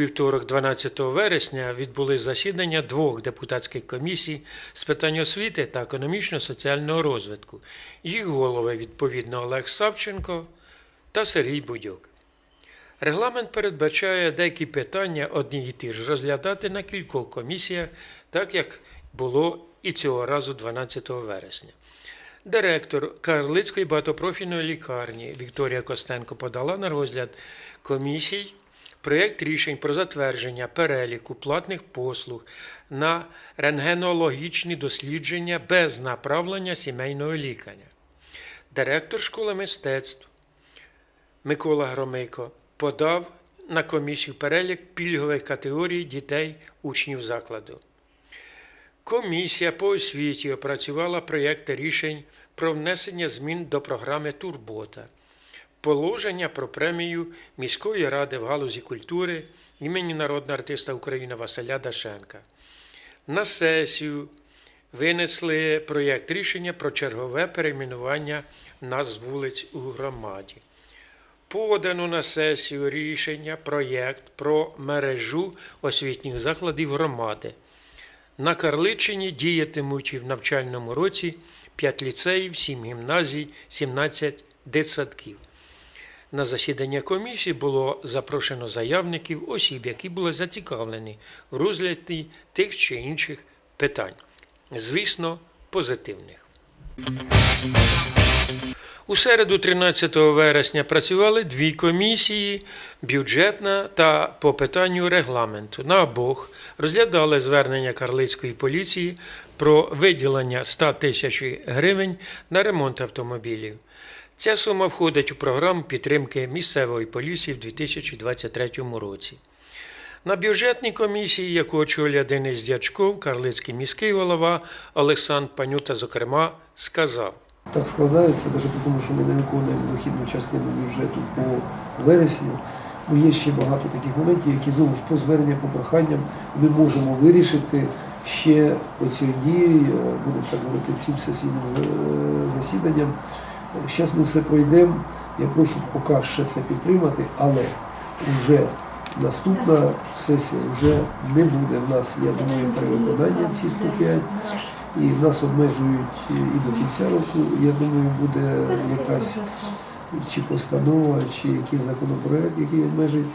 вівторок, 12 вересня, відбулись засідання двох депутатських комісій з питань освіти та економічно-соціального розвитку. Їх голови відповідно Олег Савченко та Сергій Будьок. Регламент передбачає деякі питання одні й ті ж розглядати на кількох комісіях, так як було і цього разу 12 вересня. Директор Карлицької багатопрофільної лікарні Вікторія Костенко подала на розгляд комісій проєкт рішень про затвердження переліку платних послуг на рентгенологічні дослідження без направлення сімейного лікаря. Директор школи мистецтв Микола Громейко подав на комісію перелік пільгових категорій дітей учнів закладу. Комісія по освіті опрацювала проєкти рішень про внесення змін до програми Турбота, положення про премію міської ради в галузі культури імені народного артиста України Василя Дашенка. На сесію винесли проєкт рішення про чергове перейменування назв вулиць у громаді. Подано на сесію рішення проєкт про мережу освітніх закладів громади. На Карличині діятимуть в навчальному році 5 ліцеїв, 7 гімназій, 17 дитсадків. На засідання комісії було запрошено заявників, осіб, які були зацікавлені в розгляді тих чи інших питань. Звісно, позитивних. У середу, 13 вересня, працювали дві комісії бюджетна та по питанню регламенту. На обох розглядали звернення Карлицької поліції про виділення 100 тисяч гривень на ремонт автомобілів. Ця сума входить у програму підтримки місцевої поліції в 2023 році. На бюджетній комісії, яку очолює Денис Дячков, Карлицький міський голова Олександр Панюта, зокрема, сказав. Так складається, навіть тому, що ми не виконуємо дохідну частину бюджету по вересню. Ну, є ще багато таких моментів, які знову ж по зверненням, по проханням ми можемо вирішити ще оцією, будемо так говорити, цим сесійним засіданням. Зараз ми все пройдемо. Я прошу поки ще це підтримати, але вже наступна сесія вже не буде в нас, я думаю, при виконанні ці 105. І нас обмежують і до кінця року. Я думаю, буде якась чи постанова, чи якийсь законопроект, який обмежить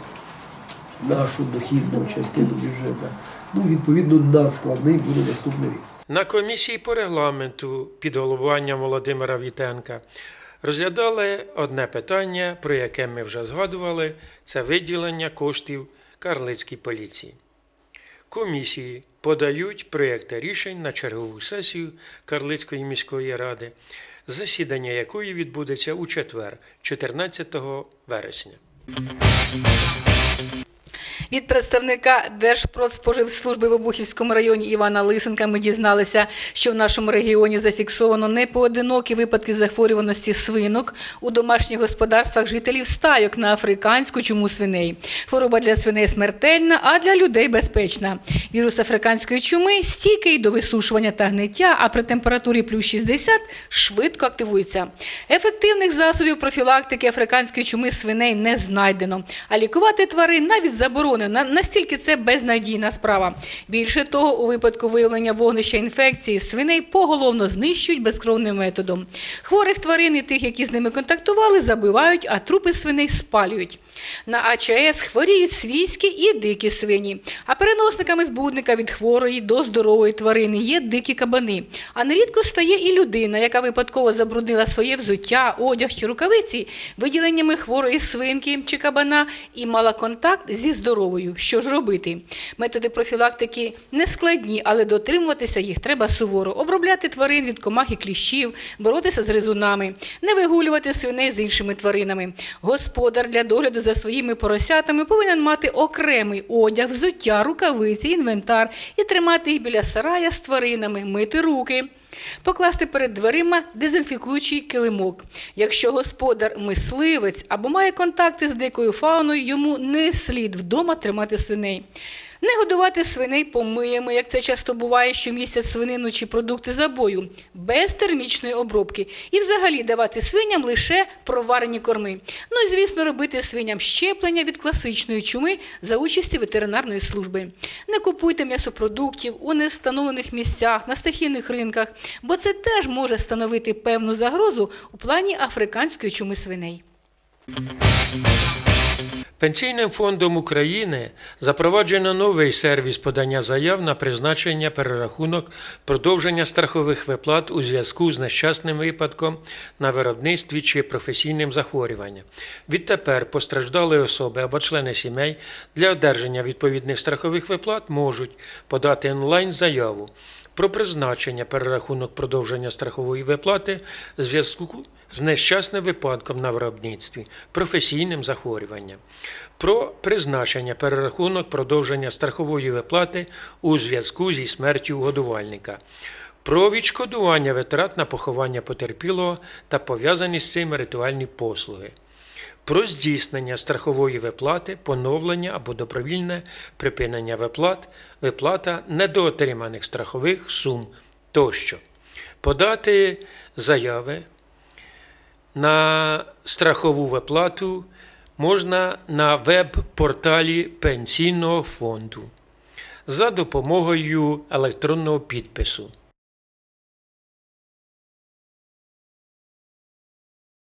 нашу дохідну частину бюджету. Ну, відповідно, надскладний буде наступний рік. На комісії по регламенту під головуванням Володимира Вітенка розглядали одне питання, про яке ми вже згадували: це виділення коштів Карлицькій поліції. Комісії подають проєкти рішень на чергову сесію Карлицької міської ради, засідання якої відбудеться у четвер, 14 вересня. Від представника Держпродспоживслужби в Обухівському районі Івана Лисенка ми дізналися, що в нашому регіоні зафіксовано непоодинокі випадки захворюваності свинок у домашніх господарствах жителів стайок на африканську чуму свиней. Хвороба для свиней смертельна, а для людей безпечна. Вірус африканської чуми стійкий до висушування та гниття, а при температурі плюс 60 швидко активується. Ефективних засобів профілактики африканської чуми свиней не знайдено, а лікувати тварин навіть заборонено. На- Настільки це безнадійна справа. Більше того, у випадку виявлення вогнища інфекції свиней поголовно знищують безкровним методом. Хворих тварин і тих, які з ними контактували, забивають, а трупи свиней спалюють. На АЧС хворіють свійські і дикі свині. А переносниками збудника від хворої до здорової тварини є дикі кабани. А нерідко стає і людина, яка випадково забруднила своє взуття, одяг чи рукавиці виділеннями хворої свинки чи кабана і мала контакт зі здоровою. Що ж робити? Методи профілактики не складні, але дотримуватися їх треба суворо. Обробляти тварин від комах і кліщів, боротися з гризунами, не вигулювати свиней з іншими тваринами. Господар для догляду за своїми поросятами повинен мати окремий одяг, взуття, рукавиці, інвентар і тримати їх біля сарая з тваринами, мити руки. Покласти перед дверима дезінфікуючий килимок. Якщо господар мисливець або має контакти з дикою фауною, йому не слід вдома тримати свиней. Не годувати свиней помиями, як це часто буває, що містять свинину чи продукти забою, без термічної обробки. І взагалі давати свиням лише проварені корми. Ну і, звісно, робити свиням щеплення від класичної чуми за участі ветеринарної служби. Не купуйте м'ясопродуктів у невстановлених місцях, на стихійних ринках, бо це теж може становити певну загрозу у плані африканської чуми свиней. Пенсійним фондом України запроваджено новий сервіс подання заяв на призначення перерахунок продовження страхових виплат у зв'язку з нещасним випадком на виробництві чи професійним захворюванням. Відтепер постраждалі особи або члени сімей для одержання відповідних страхових виплат можуть подати онлайн заяву про призначення перерахунок продовження страхової виплати в зв'язку з нещасним випадком на виробництві, професійним захворюванням, про призначення перерахунок продовження страхової виплати у зв'язку зі смертю годувальника, про відшкодування витрат на поховання потерпілого та пов'язані з цим ритуальні послуги про здійснення страхової виплати, поновлення або добровільне припинення виплат, виплата недоотриманих страхових сум тощо. Подати заяви на страхову виплату можна на веб-порталі Пенсійного фонду за допомогою електронного підпису.